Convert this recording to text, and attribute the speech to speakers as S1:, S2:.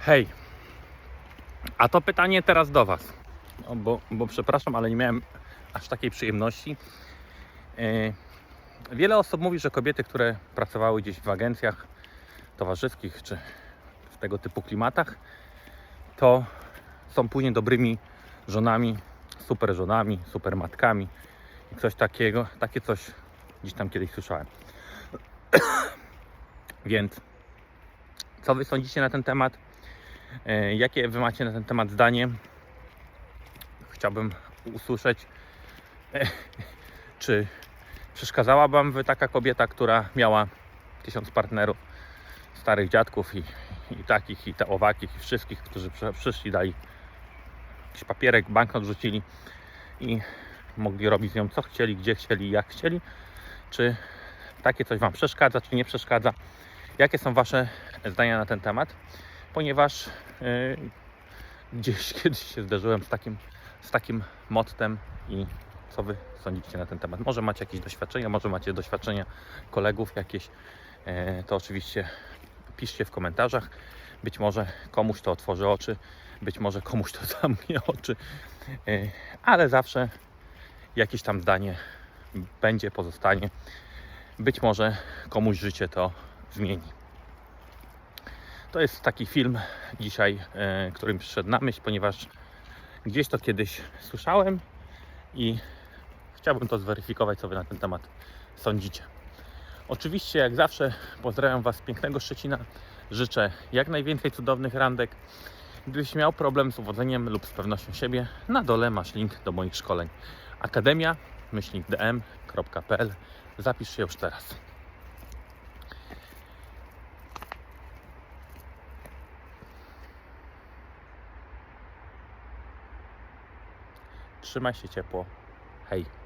S1: Hej, a to pytanie teraz do Was. No, bo, bo przepraszam, ale nie miałem aż takiej przyjemności. Yy, Wiele osób mówi, że kobiety, które pracowały gdzieś w agencjach towarzyskich czy w tego typu klimatach, to są później dobrymi żonami, super żonami, super matkami i coś takiego. Takie coś gdzieś tam kiedyś słyszałem. Więc co Wy sądzicie na ten temat? E, Jakie Wy macie na ten temat zdanie? Chciałbym usłyszeć, e, czy przeszkadzała Wam Wy taka kobieta, która miała tysiąc partnerów, starych dziadków i, i takich, i te owakich, i wszystkich, którzy przy- przyszli, dali jakiś papierek, banknot rzucili i mogli robić z nią co chcieli, gdzie chcieli, jak chcieli. Czy takie coś Wam przeszkadza, czy nie przeszkadza? Jakie są Wasze zdania na ten temat? Ponieważ yy, gdzieś kiedyś się zderzyłem z takim, z takim mottem i co Wy sądzicie na ten temat? Może macie jakieś doświadczenia, może macie doświadczenia kolegów jakieś, yy, to oczywiście piszcie w komentarzach. Być może komuś to otworzy oczy, być może komuś to zamknie oczy, yy, ale zawsze jakieś tam zdanie będzie, pozostanie. Być może komuś życie to zmieni. To jest taki film dzisiaj, e, który mi przyszedł na myśl, ponieważ gdzieś to kiedyś słyszałem i chciałbym to zweryfikować, co Wy na ten temat sądzicie. Oczywiście, jak zawsze, pozdrawiam Was z pięknego Szczecina. Życzę jak najwięcej cudownych randek. Gdybyś miał problem z uwodzeniem lub z pewnością siebie, na dole masz link do moich szkoleń. Akademia myślnikdm.pl Zapisz się już teraz. Trzymaj się ciepło. Hej.